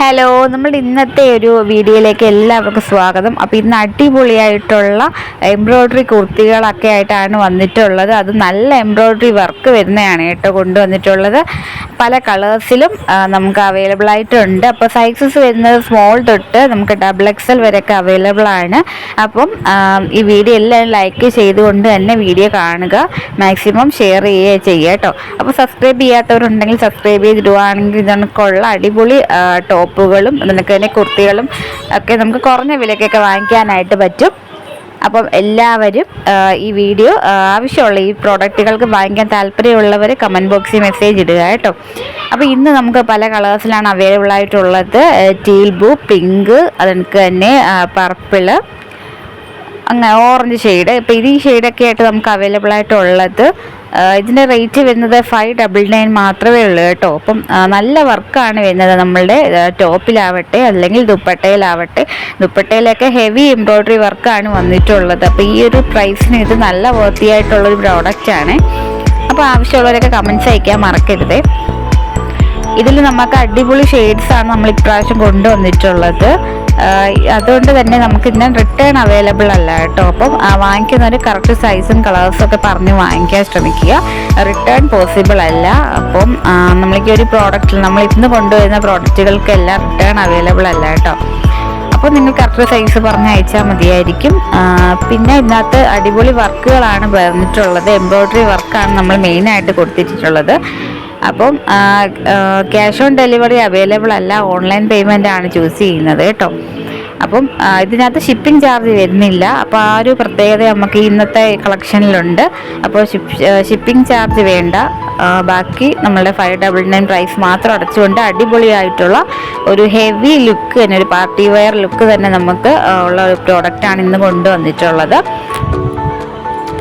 Hello നമ്മൾ ഇന്നത്തെ ഒരു വീഡിയോയിലേക്ക് എല്ലാവർക്കും സ്വാഗതം. അപ്പോൾ ഇന്ന് അടിപൊളിയായിട്ടുള്ള എംബ്രോയ്ഡറി കുർത്തികളൊക്കെ ആയിട്ടാണ് വന്നിട്ടുള്ളത്. അത് നല്ല എംബ്രോയ്ഡറി വർക്ക് വരുന്നതാണ് കേട്ടോ കൊണ്ടുവന്നിട്ടുള്ളത്. പല കളേഴ്സിലും നമുക്ക് അവൈലബിൾ ആയിട്ടുണ്ട്. അപ്പോൾ സൈസസ് വരുന്നത് സ്മോൾ തൊട്ട് നമുക്ക് ഡബിൾ എക്സൽ വരെയൊക്കെ അവൈലബിൾ ആണ്. അപ്പം ഈ വീഡിയോ എല്ലാം ലൈക്ക് ചെയ്തുകൊണ്ട് തന്നെ വീഡിയോ കാണുക. മാക്സിമം ഷെയർ ചെയ്യുക ചെയ്യുക അപ്പോൾ സബ്സ്ക്രൈബ് ചെയ്യാത്തവരുണ്ടെങ്കിൽ സബ്സ്ക്രൈബ് ചെയ്തിടുവാണെങ്കിൽ ഇതൊക്കെയുള്ള അടിപൊളി ടോപ്പുകളും അതിനൊക്കെ തന്നെ കുർത്തികളും ഒക്കെ നമുക്ക് കുറഞ്ഞ വിലക്കൊക്കെ വാങ്ങിക്കാനായിട്ട് പറ്റും. അപ്പം എല്ലാവരും ഈ വീഡിയോ ആവശ്യമുള്ള ഈ പ്രോഡക്റ്റുകൾക്ക് വാങ്ങിക്കാൻ താല്പര്യമുള്ളവർ കമന്റ് ബോക്സിൽ മെസ്സേജ് ഇടുക കേട്ടോ. അപ്പോൾ ഇന്ന് നമുക്ക് പല കളേഴ്സിലാണ് അവൈലബിൾ ആയിട്ടുള്ളത് ടീൽ ബ്ലൂ പിങ്ക് അതെനിക്ക് തന്നെ പർപ്പിൾ അങ്ങനെ ഓറഞ്ച് ഷെയ്ഡ് ഇപ്പം ഇത് ഈ ഷെയ്ഡൊക്കെ ആയിട്ട് നമുക്ക് അവൈലബിൾ ആയിട്ടുള്ളത് ഇതിന്റെ റേറ്റ് വരുന്നത് ഫൈവ് ഡബിൾ നയൻ മാത്രമേ ഉള്ളൂ കേട്ടോ. അപ്പം നല്ല വർക്കാണ് വരുന്നത് നമ്മളുടെ ടോപ്പിലാവട്ടെ അല്ലെങ്കിൽ ദുപ്പട്ടയിലാവട്ടെ. ദുപ്പട്ടയിലൊക്കെ ഹെവി എംബ്രോയ്ഡറി വർക്കാണ് വന്നിട്ടുള്ളത്. അപ്പോൾ ഈ ഒരു പ്രൈസിന് ഇത് നല്ല ആയിട്ടുള്ളൊരു പ്രോഡക്റ്റാണ് അപ്പോൾ ആവശ്യമുള്ളവരൊക്കെ കമൻസ് അയക്കാൻ മറക്കരുത്. ഇതിൽ നമുക്ക് അടിപൊളി ഷെയ്ഡ്സാണ് നമ്മൾ ഇപ്രാവശ്യം കൊണ്ടുവന്നിട്ടുള്ളത്. അതുകൊണ്ട് തന്നെ നമുക്ക് ഇതിന് റിട്ടേൺ അവൈലബിൾ അല്ല കേട്ടോ. അപ്പം വാങ്ങിക്കുന്നവർ കറക്റ്റ് സൈസും കളേഴ്സും ഒക്കെ പറഞ്ഞ് വാങ്ങിക്കാൻ ശ്രമിക്കുക. റിട്ടേൺ പോസിബിൾ അല്ല. അപ്പം നമ്മൾക്ക് ഒരു പ്രോഡക്റ്റിൽ നമ്മൾ ഇന്ന് കൊണ്ടുവരുന്ന പ്രോഡക്റ്റുകൾക്കെല്ലാം റിട്ടേൺ അവൈലബിൾ അല്ല കേട്ടോ. അപ്പോൾ നിങ്ങൾ കറക്റ്റ് സൈസ് പറഞ്ഞ് അയച്ചാൽ മതിയായിരിക്കും. പിന്നെ ഇതിനകത്ത് അടിപൊളി വർക്കുകളാണ് വന്നിട്ടുള്ളത്. എംബ്രോയ്ഡറി വർക്കാണ് നമ്മൾ മെയിനായിട്ട് കൊടുത്തിട്ടുള്ളത്. അപ്പം ക്യാഷ് ഓൺ ഡെലിവറി അവൈലബിൾ അല്ല ഓൺലൈൻ പേയ്മെന്റ് ആണ് ചൂസ് ചെയ്യുന്നത് കേട്ടോ. അപ്പം ഇതിനകത്ത് ഷിപ്പിംഗ് ചാർജ് വരുന്നില്ല. അപ്പോൾ ആ ഒരു പ്രത്യേകത നമുക്ക് ഇന്നത്തെ കളക്ഷനിലുണ്ട് അപ്പോൾ ഷിപ്പിംഗ് ചാർജ് വേണ്ട. ബാക്കി നമ്മളുടെ ഫൈവ് ഡബിൾ നയൻ പ്രൈസ് മാത്രം അടച്ചുകൊണ്ട് അടിപൊളിയായിട്ടുള്ള ഒരു ഹെവി ലുക്ക് തന്നെ ഒരു പാർട്ടി വെയർ ലുക്ക് തന്നെ നമുക്ക് ഉള്ള ഒരു പ്രോഡക്റ്റാണ് ഇന്ന് കൊണ്ടുവന്നിട്ടുള്ളത്.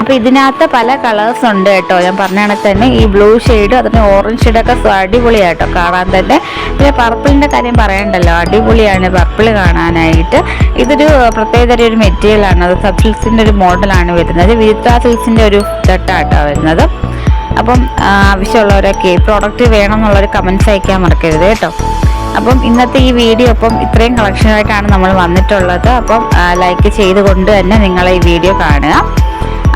അപ്പോൾ ഇതിനകത്ത് പല കളേഴ്സ് ഉണ്ട് കേട്ടോ. ഞാൻ പറഞ്ഞ കണക്ക് തന്നെ ഈ ബ്ലൂ ഷെയ്ഡ് അതിന് ഓറഞ്ച് ഷെയ്ഡൊക്കെ അടിപൊളിയാട്ടോ കാണാൻ തന്നെ. പിന്നെ പർപ്പിളിന്റെ കാര്യം പറയണ്ടല്ലോ. അടിപൊളിയാണ് പർപ്പിൾ കാണാനായിട്ട്. ഇതൊരു പ്രത്യേകതര ഒരു മെറ്റീരിയലാണ് അത് സബ് സിൽസിന്റെ ഒരു മോഡലാണ് വരുന്നത്. വിരുത്ത സിൽസിന്റെ ഒരു തട്ടാട്ടോ വരുന്നത്. അപ്പം ആവശ്യമുള്ളവരൊക്കെ ഈ പ്രോഡക്റ്റ് വേണം എന്നുള്ളൊരു കമൻസ് അയക്കാൻ മറക്കരുത് കേട്ടോ. അപ്പം ഇന്നത്തെ ഈ വീഡിയോ അപ്പം ഇത്രയും കളക്ഷനായിട്ടാണ് നമ്മൾ വന്നിട്ടുള്ളത്. അപ്പം ലൈക്ക് ചെയ്തുകൊണ്ട് തന്നെ നിങ്ങൾ ഈ വീഡിയോ കാണുക.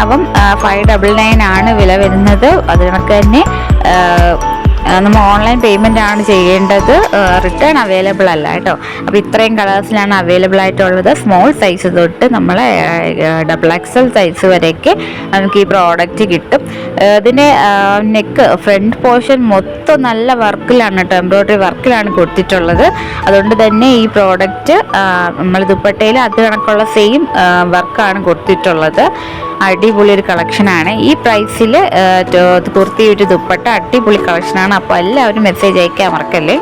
അപ്പം ഫൈവ് ഡബിൾ നയൻ ആണ് വില വരുന്നത്. അത് കണക്ക് തന്നെ നമ്മൾ ഓൺലൈൻ പേയ്മെന്റ് ആണ് ചെയ്യേണ്ടത്. റിട്ടേൺ അവൈലബിൾ അല്ല കേട്ടോ. അപ്പോൾ ഇത്രയും കളേഴ്സിലാണ് അവൈലബിൾ ആയിട്ടുള്ളത്. സ്മോൾ സൈസ് തൊട്ട് നമ്മൾ ഡബിൾ എക്സൽ സൈസ് വരെയൊക്കെ നമുക്ക് ഈ പ്രോഡക്റ്റ് കിട്ടും. ഇതിന്റെ നെക്ക് ഫ്രണ്ട് പോർഷൻ മൊത്തം നല്ല വർക്കിലാണ് കേട്ടോ എംബ്രോയ്ഡറി വർക്കിലാണ് കൊടുത്തിട്ടുള്ളത്. അതുകൊണ്ട് തന്നെ ഈ പ്രോഡക്റ്റ് നമ്മൾ ദുപ്പട്ടയിൽ അത് കണക്കുള്ള സെയിം വർക്കാണ് കൊടുത്തിട്ടുള്ളത്. അടിപൊളി ഒരു കളക്ഷനാണ് ഈ പ്രൈസിൽ കുർത്തി ഒരു ദുപ്പട്ട അടിപൊളി കളക്ഷനാണ് അപ്പോൾ എല്ലാവരും മെസ്സേജ് അയക്കാൻ മറക്കല്ലേ?